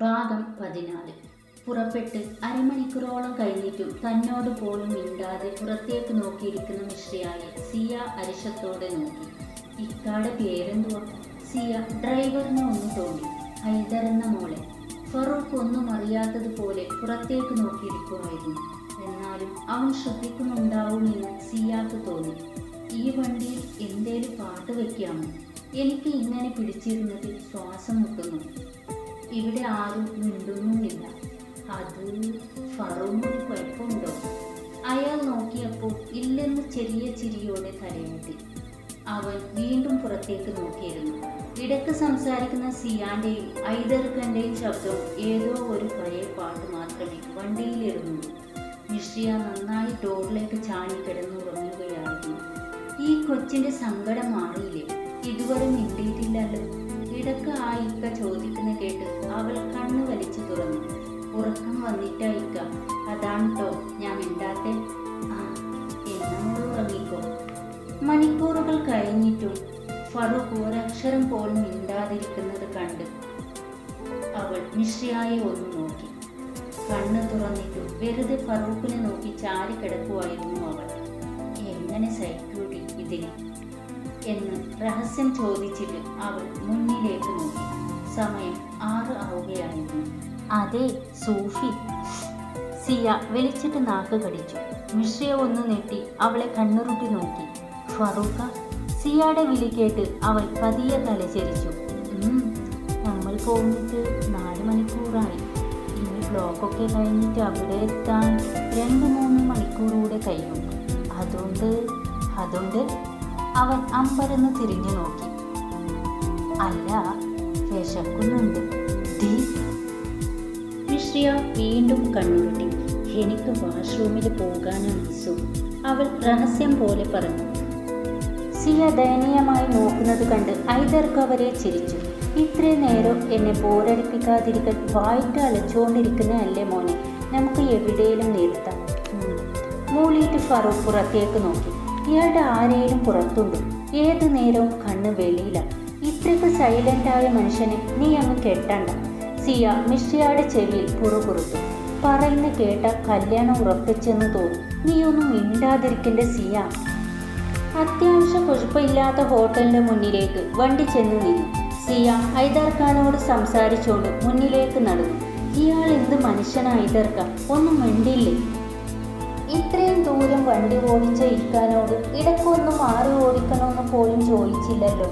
ഭാഗം പതിനാല്. പുറപ്പെട്ട് അരമണിക്കൂറോളം കഴിഞ്ഞിട്ടും തന്നോട് പോലും മിണ്ടാതെ പുറത്തേക്ക് നോക്കിയിരിക്കുന്ന മിശ്രയായി സിയ അരിശത്തോടെ നോക്കി. ഇക്കാടെ പേരെന്തുവാ? സിയ ഡ്രൈവറിനെ ഒന്ന് തോന്നി. ഹൈദരെന്ന മോളെ. ഫറൂഖ് ഒന്നും അറിയാത്തതുപോലെ പുറത്തേക്ക് നോക്കിയിരിക്കുമായിരുന്നു. എന്നാലും അവൻ ശ്രദ്ധിക്കുന്നുണ്ടാവുമെന്ന് സിയാക്ക് തോന്നി. ഈ വണ്ടിയിൽ എന്തേലും പാട്ട് വയ്ക്കാമോ എനിക്ക് ഇങ്ങനെ പിടിച്ചിരുന്നത് ശ്വാസം മുട്ടുന്നു. ഇവിടെ ആരും മിണ്ടുന്നുമില്ല. അത് ഫറൂമിന് കുഴപ്പമുണ്ടോ? അയാൾ നോക്കിയപ്പോൾ ഇല്ലെന്ന് ചെറിയ ചിരിയോടെ തലയാട്ടി അവൻ വീണ്ടും പുറത്തേക്ക് നോക്കിയിരുന്നു. ഇടയ്ക്ക് സംസാരിക്കുന്ന സിയാന്റെയും ഐദർഖന്റെയും ശബ്ദം ഏതോ ഒരു പഴയ പാട്ട് മാത്രമേ വണ്ടിയിലിരുന്നു. നിഷ്യ നന്നായി ഡോറിലേക്ക് ചാടി കിടന്നുറങ്ങുകയായിരുന്നു. ഈ കൊച്ചിന്റെ സങ്കടം മാറിയില്ലേ? ഇതുവരെ മിണ്ടിയിട്ടില്ലല്ലോ. ഇടയ്ക്ക് ആ ഇക്ക ചോദിക്കുന്ന കേട്ട് അവൾ കണ്ണു വലിച്ചു തുറന്നു. ഉറക്കം വന്നിട്ടാ ഇക്ക അതാണ് ട്ടോ ഞാൻ മിണ്ടാത്തെ. ആ ഉറങ്ങിക്കോ മണിക്കൂറുകൾ കഴിഞ്ഞിട്ടും ഫറൂഖ് ഒരക്ഷരം പോലും മിണ്ടാതിരിക്കുന്നത് കണ്ട് അവൾ മിശ്രയായി ഒന്ന് നോക്കി. കണ്ണ് തുറന്നിട്ടും വെറുതെ ഫറൂഖിനെ നോക്കി ചാരി കിടക്കുമായിരുന്നു അവൾ. എങ്ങനെ സഹിക്കൂടി ഇതിന്? എന്ന് രഹസ്യം ചോദിച്ചിട്ട് അവൾ മുന്നിലേക്ക് നോക്കി. സമയം ആറ് ആവുകയായിരുന്നു. അതെ സൂഫി. സിയ വിളിച്ചിട്ട് നാക്ക് കടിച്ചു. മിഷ്രിയ ഒന്ന് നീട്ടി അവളെ കണ്ണുരുട്ടി നോക്കി. ഫറൂഖ സിയയുടെ വിളി കേട്ട് അവൾ പതിയെ തലചരിച്ചു. "ഉം, നമ്മൾ പോന്നിട്ട് നാല് മണിക്കൂറായി. ഇനി ബ്ലോക്കൊക്കെ കഴിഞ്ഞിട്ട് അവിടെ എത്താൻ രണ്ട് മൂന്ന് മണിക്കൂറൂടെ കഴിയും. അതുകൊണ്ട് അതുകൊണ്ട് അവൻ അമ്പരന്ന് തിരിഞ്ഞു നോക്കി. അല്ല വിശക്കുന്നുണ്ട്. ദീ. മിശ്രിയ വീണ്ടും കണ്ണുകെട്ടി എനിക്ക് വാഷ്റൂമിൽ പോകാനാണ് സു അവൾ രഹസ്യം പോലെ പറഞ്ഞു. സിയ ദയനീയമായി നോക്കുന്നത് കണ്ട് ഐതർക്ക് അവരെ ചിരിച്ചു. ഇത്രയും നേരം എന്നെ ബോറടിപ്പിക്കാതിരിക്കാൻ വായിട്ട് അലച്ചുകൊണ്ടിരിക്കുന്നതല്ലേ മോനെ? നമുക്ക് എവിടെയും നിർത്താം. മൂളിയിട്ട് ഫറൂഖ് പുറത്തേക്ക് നോക്കി. ഇയാളുടെ ആരെയും പുറത്തുണ്ട്. ഏതു നേരവും കണ്ണ് വെളിയിലാണ് ഇത്രയ്ക്ക് സൈലന്റായ മനുഷ്യനെ നീ അങ്ങ് കെട്ടണ്ട. സിയ മിഷ്രിയുടെ ചെവിയിൽ പുറകുറുത്തു പറയുന്ന കേട്ട കല്യാണം ഉറപ്പിച്ചെന്ന് തോന്നി. നീ ഒന്നും മിണ്ടാതിരിക്കേണ്ട സിയ. അത്യാവശ്യം കുഴപ്പമില്ലാത്ത ഹോട്ടലിന്റെ മുന്നിലേക്ക് വണ്ടി ചെന്ന് നിന്നു. സിയ ഹൈദർ ഖാനോട് മുന്നിലേക്ക് നടന്നു. ഇയാൾ എന്ത് മനുഷ്യനാ ഒന്നും മിണ്ടില്ലേ? ഇത്രയും ദൂരം വണ്ടി ഓടിച്ച ഇക്കാനോട് ഇടയ്ക്കൊന്ന് മാറി ഓടിക്കണമെന്ന് പോലും ചോദിച്ചില്ലല്ലോ.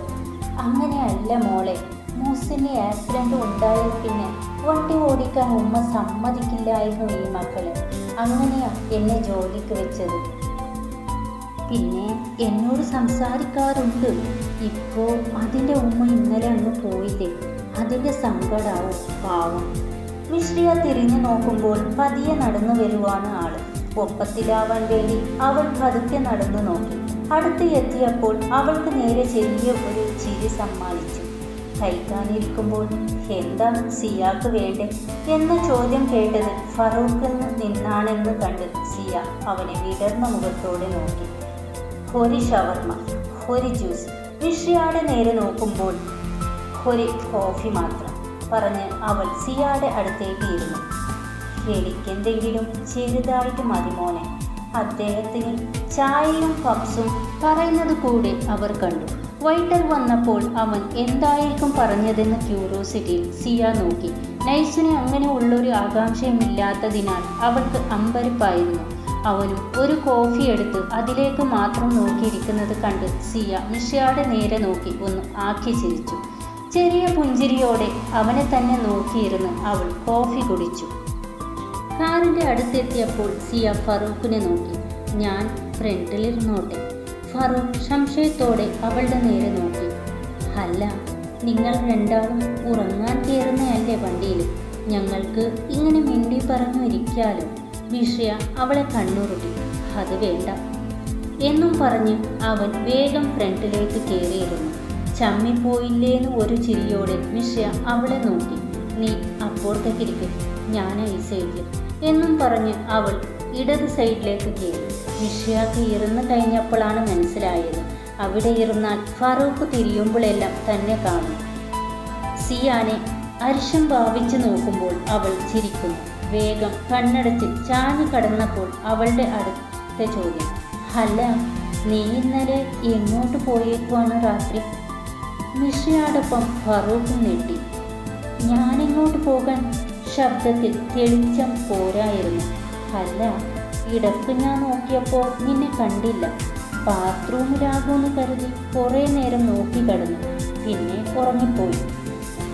അങ്ങനെയല്ല മോളെ മൂസിന് ആക്സിഡന്റ് ഉണ്ടായി പിന്നെ വണ്ടി ഓടിക്കാൻ ഉമ്മ സമ്മതിക്കില്ലായിരുന്നു ഈ മക്കൾ. അങ്ങനെയാ എന്നെ ജോലിക്ക് വെച്ചത്. പിന്നെ എന്നോട് സംസാരിക്കാറുണ്ട്. ഇപ്പോൾ അതിന്റെ ഉമ്മ ഇന്നലെ അങ്ങ് പോയില്ലേ? അതിന്റെ സങ്കടാവും പാവം. മിശ്രിയ തിരിഞ്ഞു നോക്കുമ്പോൾ പതിയെ നടന്നു വരുവാണ് ആൾ. ഒപ്പത്തിലാവാൻ വേണ്ടി അവൾ പതുക്കെ നടന്നു നോക്കി. അടുത്ത് എത്തിയപ്പോൾ അവൾക്ക് നേരെ ചെറിയ ഒരു ചിരി സമ്മാനിച്ചു. കഴിക്കാനിരിക്കുമ്പോൾ എന്താ സിയാക്ക് വേണ്ടേ? എന്ന ചോദ്യം കേട്ടത് ഫറൂഖിൽ നിന്നാണെന്ന് കണ്ട് സിയ അവനെ വിടർന്ന മുഖത്തോടെ നോക്കി. ഒരു ഷവർമ ഒരു ജ്യൂസ്. വിഷയാടെ നേരെ നോക്കുമ്പോൾ ഒരു കോഫി മാത്രം പറഞ്ഞ് അവൾ സിയാടെ അടുത്തേക്ക് ഇരുന്നു. എനിക്കെന്തെങ്കിലും ചെറുതായിട്ട് മതി മോനെ. അദ്ദേഹത്തിന് ചായയും പപ്സും പറയുന്നത് കൂടെ അവർ കണ്ടു. വൈറ്റർ വന്നപ്പോൾ അവൻ എന്തായിരിക്കും പറഞ്ഞതെന്ന് ക്യൂരിയോസിറ്റിയിൽ സിയ നോക്കി. നൈസിന് അങ്ങനെ ഉള്ളൊരു ആകാംക്ഷയുമില്ലാത്തതിനാൽ അവൾക്ക് അമ്പരപ്പായിരുന്നു. അവനും ഒരു കോഫി എടുത്ത് അതിലേക്ക് മാത്രം നോക്കിയിരിക്കുന്നത് കണ്ട് സിയ മിഷയുടെ നേരെ നോക്കി ഒന്ന് ആക്കി ചിരിച്ചു. ചെറിയ പുഞ്ചിരിയോടെ അവനെ തന്നെ നോക്കിയിരുന്ന് അവൾ കോഫി കുടിച്ചു. കാറിന്റെ അടുത്തെത്തിയപ്പോൾ സിയ ഫറൂഖിനെ നോക്കി. ഞാൻ ഫ്രണ്ടിലിരുന്നോട്ടെ. ഫറൂഖ് സംശയത്തോടെ അവളുടെ നേരെ നോക്കി. അല്ല നിങ്ങൾ രണ്ടാളും ഉറങ്ങാൻ കയറുന്നതല്ലേ വണ്ടിയിൽ. ഞങ്ങൾക്ക് ഇങ്ങനെ മിണ്ടി പറഞ്ഞു ഇരിക്കാലും വിഷയ അവളെ കണ്ണുറുട്ടി അത് വേണ്ട. എന്നും പറഞ്ഞ് അവൻ വേഗം ഫ്രണ്ടിലേക്ക് കയറിയിരുന്നു. ചമ്മിപ്പോയില്ലേന്ന് ഒരു ചിരിയോടെ വിഷയ അവളെ നോക്കി. നീ അപ്പോഴത്തേക്കിരിക്കും ഞാൻ സൈഡിൽ എന്നും പറഞ്ഞ് അവൾ ഇടത് സൈഡിലേക്ക് കയറി. നിഷയാക്ക് ഇറന്നു കഴിഞ്ഞപ്പോഴാണ് മനസ്സിലായത്. അവിടെ ഇരുന്നാൽ ഫറൂഖ് തിരിയുമ്പോഴെല്ലാം തന്നെ കാണും. സിയാനെ അരിശം ഭാവിച്ചു നോക്കുമ്പോൾ അവൾ ചിരിക്കുന്നു. വേഗം കണ്ണടച്ച് ചാഞ്ഞു കടന്നപ്പോൾ അവളുടെ അടുത്ത ചോദ്യം. ഹല്ല നീ ഇന്നലെ എങ്ങോട്ട് പോയേക്കുവാണ് രാത്രി? നിഷയോടൊപ്പം ഫറൂഖ് നെട്ടി ഞാനെങ്ങോട്ട് പോകാൻ ശബ്ദത്തിൽ തെളിച്ചം പോരായിരുന്നു. അല്ല ഇടയ്ക്ക് ഞാൻ നോക്കിയപ്പോൾ നിന്നെ കണ്ടില്ല. ബാത്റൂമിലാകുമെന്ന് കരുതി കുറേ നേരം നോക്കി കിടന്നു. പിന്നെ ഉറങ്ങിപ്പോയി.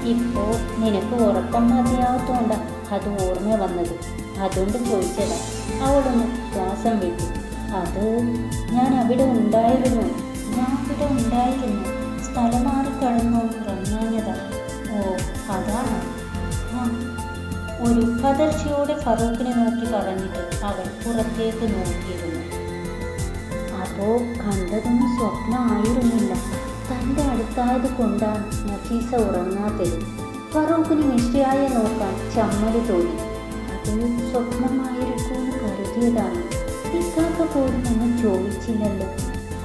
ഇപ്പോൾ നിനക്ക് ഉറക്കം മതിയാവത്തോണ്ട അത് ഓർമ്മ വന്നത്. അതുകൊണ്ട് ചോദിച്ചതാ. അവളൊന്ന് ശ്വാസം വിട്ടു. അത് ഞാൻ അവിടെ ഉണ്ടായിരുന്നു. ഞാൻ അവിടെ ഉണ്ടായിരുന്നു. സ്ഥലം മാറി ഒരു കതർച്ചയോടെ ഫറൂഖിനെ നോക്കി പറഞ്ഞിട്ട് അവൾ പുറത്തേക്ക് നോക്കിയിരുന്നു. അപ്പോ കണ്ടതൊന്നും സ്വപ്നമായിരുന്നില്ല. തന്റെ അടുത്തായത് കൊണ്ടാണ് നഫീസ ഉറങ്ങാത്തത്. ഫറൂഖിന് നിശ്ചയായ നോക്കാൻ ചമ്മൽ തോന്നി. അത് സ്വപ്നമായിരിക്കുമെന്ന് കരുതിയതാണ്. ഇക്കാക്ക പോലും ഒന്നും ചോദിച്ചില്ലല്ലോ.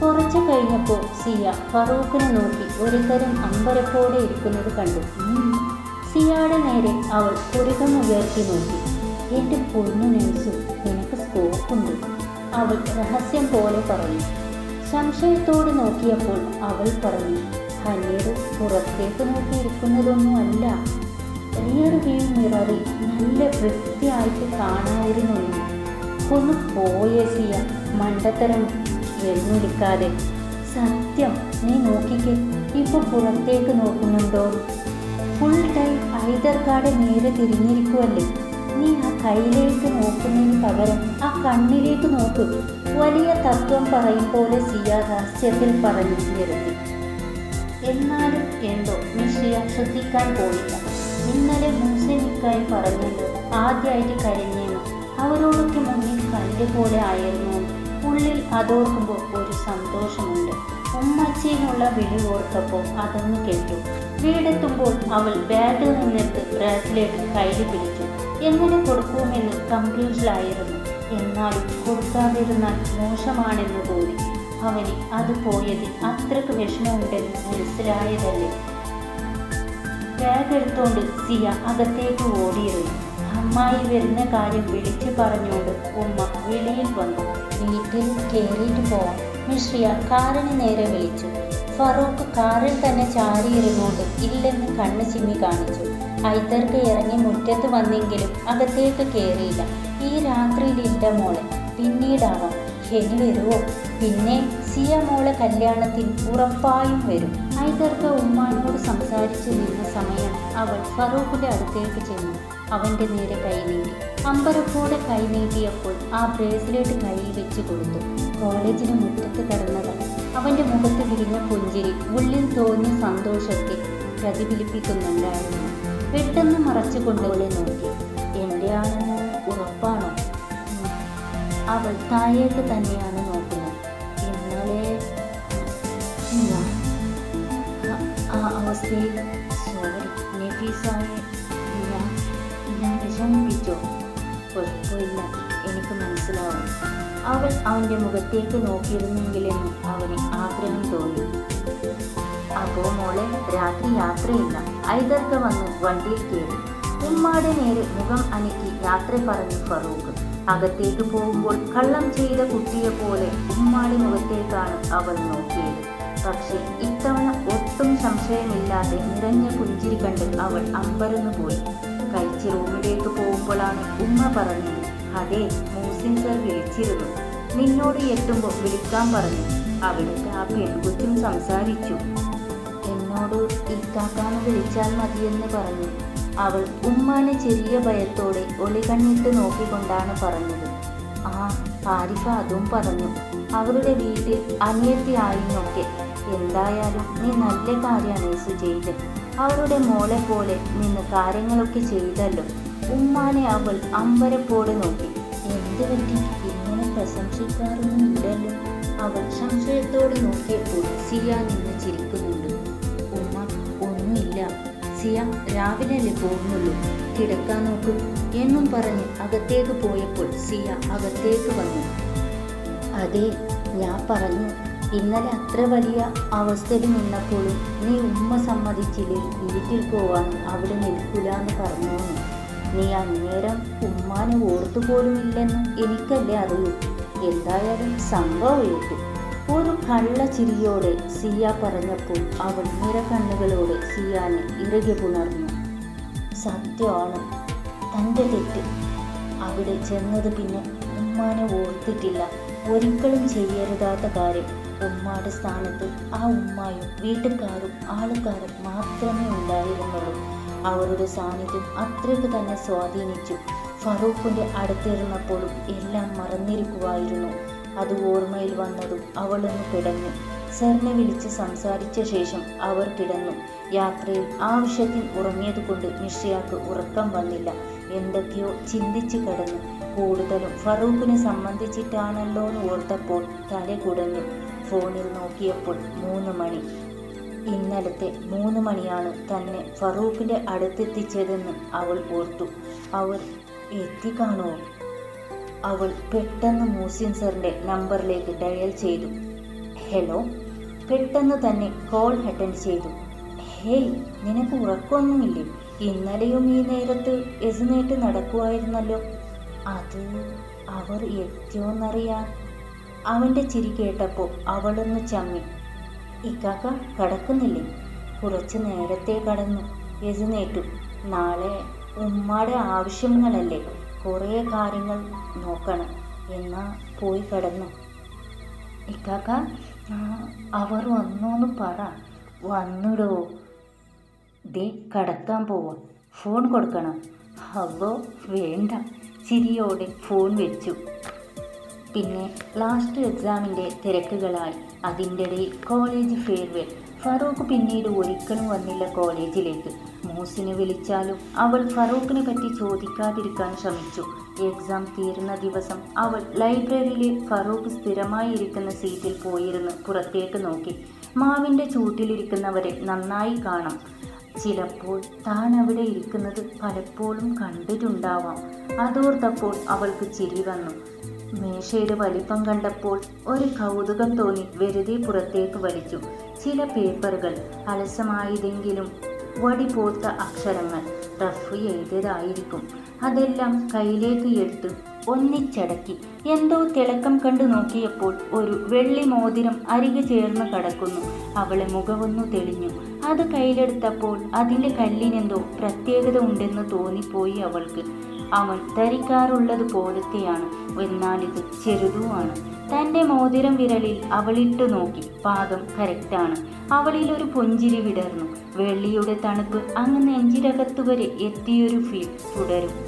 കുറച്ച് കഴിഞ്ഞപ്പോൾ സിയ ഫറൂഖിനെ നോക്കി ഒരുതരം അമ്പരപ്പോടെ ഇരിക്കുന്നത് കണ്ടു. ഉം. നേരെ അവൾ പുരുകം ഉയർത്തി നോക്കി. എന്റെ പൊന്നു നെൽസു നിനക്ക് സ്കോപ്പുണ്ട് അവൾ രഹസ്യം പോലെ പറഞ്ഞു. സംശയത്തോട് നോക്കിയപ്പോൾ അവൾ പറഞ്ഞു ഹനീർ പുറത്തേക്ക് നോക്കിയിരിക്കുന്നതൊന്നുമല്ല. റിയർ വ്യൂ മിററിൽ നല്ല വൃത്തിയായിട്ട് കാണാമായിരുന്നു എന്ന്. ഒന്ന് പോയേ സിയ മണ്ടത്തരം വെല്ലുവിളിക്കാതെ സത്യം നീ നോക്കിക്കേ ഇപ്പൊ പുറത്തേക്ക് നോക്കുന്നുണ്ടോ? ഫുൾ ടൈം ഐതർക്കാടെ നേരെ തിരിഞ്ഞിരിക്കുവല്ലേ? നീ ആ കയ്യിലേക്ക് നോക്കുന്നതിന് പകരം ആ കണ്ണിലേക്ക് നോക്കും. വലിയ തത്വം പറയും പോലെ സിയ രഹസ്യത്തിൽ പറഞ്ഞു നിർത്തി എന്നാലും എന്തോ മിശ്രിയ ശ്രദ്ധിക്കാൻ പോയില്ല. ഇന്നലെ മുസ്ലിമിക്കായി പറഞ്ഞല്ലോ ആദ്യമായിട്ട് കരഞ്ഞേന്ന് അവരോടൊക്കെ മുന്നിൽ കല്ല് പോലെ ആയിരുന്നു. ഉള്ളിൽ അതോർക്കുമ്പോൾ ഒരു സന്തോഷമുണ്ട്. ഉമ്മച്ചിന്നുള്ള വിളി ഓർത്തപ്പോൾ അതൊന്ന് കേട്ടു. വീടെത്തുമ്പോൾ അവൾ ബാഗിൽ നിന്നിട്ട് ബ്രാസ്ലെറ്റ് കയ്യിൽ പിടിച്ചു. എങ്ങനെ കൊടുക്കുമെന്ന് കൺഫ്യൂഷനായിരുന്നു എന്നാലും കൊടുക്കാതിരുന്നാൽ മോശമാണെന്ന് തോന്നി. അവന് അത് പോയതിൽ അത്രയ്ക്ക് വിഷമമുണ്ടെന്ന് മനസ്സിലായതല്ലേ? ബാഗ് എടുത്തോണ്ട് സിയ അകത്തേക്ക് ഓടിയിരുന്നു. അമ്മായി വരുന്ന കാര്യം വിളിച്ചു പറഞ്ഞുകൊണ്ട് ഉമ്മ വെളിയിൽ വന്നു. വീട്ടിൽ കയറിയിട്ട് പോവാം. മിശ്രിയ കാറിന് നേരെ വിളിച്ചു. ഫറൂഖ് കാറിൽ തന്നെ ചാരിയിരുന്നുകൊണ്ട് ഇല്ലെന്ന് കണ്ണു ചിമ്മി കാണിച്ചു. ഐതർക്ക് ഇറങ്ങി മുറ്റത്ത് വന്നെങ്കിലും അകത്തേക്ക് കയറിയില്ല ഈ രാത്രിയിൽ ഇന്റെ മോളെ പിന്നീടാവാം. ഹെനി വരുമോ പിന്നെ സിയ മോളെ കല്യാണത്തിന് ഉറപ്പായും വരും. ഐതർക്ക് ഉമ്മാനോട് സംസാരിച്ചു നിന്ന സമയം അവൾ ഫറൂഖിന്റെ അടുത്തേക്ക് ചെന്നു. അവന്റെ നേരെ കൈ നീട്ടി. അമ്പരപ്പോടെ കൈ നീട്ടിയപ്പോൾ ആ ബ്രേസ്ലെറ്റ് കയ്യിൽ വെച്ച് കൊടുത്തു. കോളേജിന് മുറ്റത്ത് കിടന്നതാണ് അവന്റെ മുഖത്ത് വിരിഞ്ഞ പുഞ്ചിരി ഉള്ളിൽ തോന്നിയ സന്തോഷത്തെ പ്രതിഫലിപ്പിക്കുന്നുണ്ടായിരുന്നു. പെട്ടെന്ന് മറച്ചുകൊണ്ട് അവളെ നോക്കി. എന്റെ ആണെന്ന് ഉറപ്പാണോ. അവൾ താഴേക്ക് തന്നെയാണ് നോക്കുന്നത്. ഇന്നലെ ആ അവസ്ഥയിൽ സോറി നഫീസായെ ഞാൻ ഞാൻ വിഷമിപ്പിച്ചോ? കുഴപ്പമില്ല. എനിക്ക് മനസ്സിലാവും. അവൾ അവന്റെ മുഖത്തേക്ക് നോക്കിയിരുന്നെങ്കിലെന്ന് അവന് ആഗ്രഹം തോന്നി. അപ്പോ മോളെ രാത്രി യാത്രയില്ല. ഐതർക്ക വന്ന് വണ്ടിയിൽ കയറി. ഉമ്മാടെ നേരെ മുഖം അനക്കി യാത്ര പറഞ്ഞു ഫറൂഖ്. അകത്തേക്ക് പോകുമ്പോൾ കള്ളം ചെയ്ത കുട്ടിയെ പോലെ ഉമ്മാടെ മുഖത്തേക്കാണ് അവൾ നോക്കിയത്. പക്ഷേ ഇത്തവണ ഒട്ടും സംശയമില്ലാതെ നിറഞ്ഞ പുഞ്ചിരി കണ്ട് അവൾ അമ്പരന്നു പോയി കഴിച്ച് റൂമിലേക്ക് പോകുമ്പോഴാണ് ഉമ്മ പറഞ്ഞത്. അതെ മൂസിൻ സർ വിളിച്ചിരുന്നു. നിന്നോട് എത്തുമ്പോൾ വിളിക്കാൻ പറഞ്ഞു. അവിടുത്തെ ആ പെൺകുച്ചും സംസാരിച്ചു. എന്നോട് ഇക്കാക്കാന്ന് വിളിച്ചാൽ മതിയെന്ന് പറഞ്ഞു. അവൾ ഉമ്മാനെ ചെറിയ ഭയത്തോടെ ഒളികണ്ണിട്ട് നോക്കിക്കൊണ്ടാണ് പറഞ്ഞത്. ആ ആരിഫ അതും പറഞ്ഞു. അവരുടെ വീട്ടിൽ അനിയത്തിയായിരുന്നൊക്കെ എന്തായാലും നീ നല്ല കാര്യമാണ് സുജയിൽ അവരുടെ മോളെ പോലെ നിന്ന് കാര്യങ്ങളൊക്കെ ചെയ്തല്ലോ. ഉമ്മാനെ അവൾ അമ്പരപ്പോടെ നോക്കി. എന്ത് പറ്റി? ഇങ്ങനെ പ്രശംസിക്കാറൊന്നുമില്ലല്ലോ അവൾ സംശയത്തോടെ നോക്കിയപ്പോൾ സിയ നിന്ന് ചിരിക്കുന്നുണ്ട്. ഉമ്മ ഒന്നുമില്ല. സിയ രാവിലെയല്ലേ പോകുന്നുള്ളൂ. കിടക്കാൻ നോക്കൂ. എന്നും പറഞ്ഞ് അകത്തേക്ക് പോയപ്പോൾ സിയ അകത്തേക്ക് വന്നു. അതെ ഞാൻ പറഞ്ഞു. ഇന്നലെ അത്ര വലിയ അവസ്ഥയിൽ നിന്നപ്പോഴും നീ ഉമ്മ സമ്മതിച്ചില്ലേ? വീട്ടിൽ പോവാൻ അവിടെ നിൽക്കില്ലാന്ന് പറഞ്ഞു നീ അന്നേരം ഉമ്മാനെ ഓർത്തുപോലുമില്ലെന്ന് എനിക്കല്ലേ അറിയൂ. എന്തായാലും സംഭവം ഏറ്റു ഒരു കള്ള ചിരിയോടെ സിയ പറഞ്ഞപ്പോൾ അവൾ നിറകണ്ണുകളോടെ സിയാനെ ഇറുകെ പുണർന്നു. സത്യമാണ് തന്റെ തെറ്റ്. അവിടെ ചെന്നത് പിന്നെ ഉമ്മാനെ ഓർത്തിട്ടില്ല. ഒരിക്കലും ചെയ്യരുതാത്ത കാര്യം. ഉമ്മാടെ സ്ഥാനത്ത് ആ ഉമ്മായും വീട്ടുകാരും ആൾക്കാരും മാത്രമേ ഉണ്ടായിരുന്നുള്ളൂ. അവരുടെ സാന്നിധ്യം അത്രയ്ക്ക് തന്നെ സ്വാധീനിച്ചു. ഫറൂഖിന്റെ അടുത്തിരുന്നപ്പോഴും എല്ലാം മറന്നിരിക്കുമായിരുന്നു അത് ഓർമ്മയിൽ വന്നതും അവളൊന്ന് കിടന്നു. സാറിനെ വിളിച്ച് സംസാരിച്ച ശേഷം അവർ കിടന്നു. യാത്രയിൽ ആവശ്യത്തിൽ ഉറങ്ങിയതുകൊണ്ട് മിഷയാക്ക് ഉറക്കം വന്നില്ല. എന്തൊക്കെയോ ചിന്തിച്ചു കിടന്നു. കൂടുതലും ഫറൂഖിനെ സംബന്ധിച്ചിട്ടാണല്ലോ എന്ന് ഓർത്തപ്പോൾ തല കുടഞ്ഞു ഫോണിൽ നോക്കിയപ്പോൾ മൂന്ന് മണി. ഇന്നലത്തെ മൂന്ന് മണിയാണ് തന്നെ ഫറൂഖിന്റെ അടുത്തെത്തിച്ചതെന്ന് അവൾ ഓർത്തു. അവർ എത്തിക്കാണോ? അവൾ പെട്ടെന്ന് മൂസിൻ സാറിന്റെ നമ്പറിലേക്ക് ഡയൽ ചെയ്തു. ഹലോ? പെട്ടെന്ന് തന്നെ കോൾ അറ്റൻഡ് ചെയ്തു. ഹേയ് നിനക്ക് ഉറക്കമൊന്നുമില്ലേ? ഇന്നലെയും ഈ നേരത്ത് എസുനേറ്റ് നടക്കുമായിരുന്നല്ലോ അത് അവർ എത്തിയോന്നറിയാൻ? അവന്റെ ചിരി കേട്ടപ്പോൾ അവളൊന്ന് ചമ്മി. ഇക്കാക്ക കടക്കുന്നില്ലേ? കുറച്ച് നേരത്തെ കടന്നു. എഴുന്നേറ്റു. നാളെ ഉമ്മാടെ ആവശ്യങ്ങളല്ലേ? കുറേ കാര്യങ്ങൾ നോക്കണം. എന്നാ പോയി കിടന്നു. ഇക്കാക്ക അവർ വന്നോന്ന് പറ. വന്നിടോ. ദേ കടക്കാൻ പോവാ. ഫോൺ കൊടുക്കണം. അവോ വേണ്ട. ചിരിയോടെ ഫോൺ വെച്ചു. പിന്നെ ലാസ്റ്റ് എക്സാമിന്റെ തിരക്കുകളായി. അതിന്റെ ഇടയിൽ കോളേജ് ഫെയർവെൽ ഫറൂഖ് പിന്നീട് ഒരിക്കലും വന്നില്ല കോളേജിലേക്ക് മൂസിനെ വിളിച്ചാലും അവൾ ഫറൂഖിനെ പറ്റി ചോദിക്കാതിരിക്കാൻ ശ്രമിച്ചു. എക്സാം തീർന്ന ദിവസം അവൾ ലൈബ്രറിയിലെ ഫറൂഖ് സ്ഥിരമായി ഇരിക്കുന്ന സീറ്റിൽ പോയിരുന്ന് പുറത്തേക്ക് നോക്കി. മാവിന്റെ ചൂട്ടിലിരിക്കുന്നവരെ നന്നായി കാണാം. ചിലപ്പോൾ താൻ അവിടെ ഇരിക്കുന്നത് പലപ്പോഴും കണ്ടിട്ടുണ്ടാവാം. അതോർത്തപ്പോൾ അവൾക്ക് ചിരി വന്നു. മേശയുടെ വലിപ്പം കണ്ടപ്പോൾ ഒരു കൗതുകം തോന്നി. വെറുതെ പുറത്തേക്ക് വലിച്ചു. ചില പേപ്പറുകൾ അലസമായതെങ്കിലും വടിപോത്ത അക്ഷരങ്ങൾ റഫ് എഴുതിയതായിരിക്കും. അതെല്ലാം കയ്യിലേക്ക് എടുത്ത് ഒന്നിച്ചടക്കി. എന്തോ തിളക്കം കണ്ടു നോക്കിയപ്പോൾ ഒരു വെള്ളി മോതിരം അരികെ ചേർന്ന് കടക്കുന്നു. അവളെ മുഖമൊന്നു തെളിഞ്ഞു. അത് കയ്യിലെടുത്തപ്പോൾ അതിന്റെ കല്ലിനെന്തോ പ്രത്യേകത ഉണ്ടെന്ന് തോന്നിപ്പോയി അവൾക്ക്. അവൻ ധരിക്കാറുള്ളത് പോലത്തെയാണ്. എന്നാൽ ഇത് ചെറുതുമാണ്. തന്റെ മോതിരം വിരലിൽ അവളിട്ട് നോക്കി. പാദം കറക്റ്റാണ് അവളിൽ ഒരു പുഞ്ചിരി വിടർന്നു. വെള്ളിയുടെ തണുപ്പ് അങ്ങ് നെഞ്ചിരകത്തു വരെ എത്തിയൊരു ഫീൽ തുടരും.